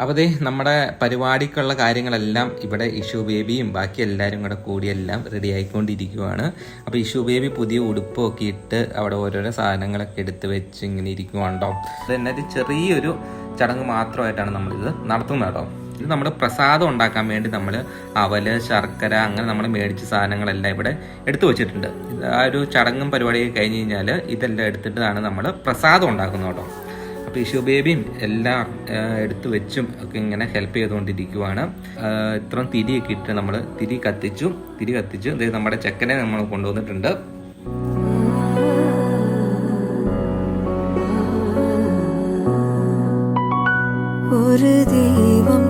അപ്പോൾ ദേ നമ്മുടെ പരിപാടിക്കുള്ള കാര്യങ്ങളെല്ലാം ഇവിടെ ഇഷു ബേബിയും ബാക്കി എല്ലാവരും കൂടെ കൂടിയെല്ലാം റെഡി ആയിക്കൊണ്ടിരിക്കുവാണ്. അപ്പോൾ ഇഷു ബേബി പുതിയ ഉടുപ്പൊക്കെ ഇട്ട് അവിടെ ഓരോരോ സാധനങ്ങളൊക്കെ എടുത്ത് വെച്ച് ഇങ്ങനെ ഇരിക്കുവാണ്ടോ? ഇത് തന്നെ ഒരു ചെറിയൊരു ചടങ്ങ് മാത്രമായിട്ടാണ് നമ്മളിത് നടത്തുന്നത് കേട്ടോ. ഇത് നമ്മൾ പ്രസാദം ഉണ്ടാക്കാൻ വേണ്ടി നമ്മൾ അവൽ ശർക്കര അങ്ങനെ നമ്മൾ മേടിച്ച സാധനങ്ങളെല്ലാം ഇവിടെ എടുത്തു വെച്ചിട്ടുണ്ട്. ആ ഒരു ചടങ്ങും പരിപാടിയൊക്കെ കഴിഞ്ഞ് കഴിഞ്ഞാൽ ഇതെല്ലാം എടുത്തിട്ടാണ് നമ്മൾ പ്രസാദം ഉണ്ടാക്കുന്നത് കേട്ടോ. ഇഷു ബേബിയും എല്ലാം എടുത്തു വെച്ചും ഒക്കെ ഇങ്ങനെ ഹെൽപ്പ് ചെയ്തുകൊണ്ടിരിക്കുവാണ്. ഇത്രയും തിരിയൊക്കെ ഇട്ട് നമ്മൾ തിരി കത്തിച്ചു. തിരി കത്തിച്ചു ഇത് നമ്മുടെ ചെക്കനെ നമ്മൾ കൊണ്ടുവന്നിട്ടുണ്ട്. ഒരു ദീപം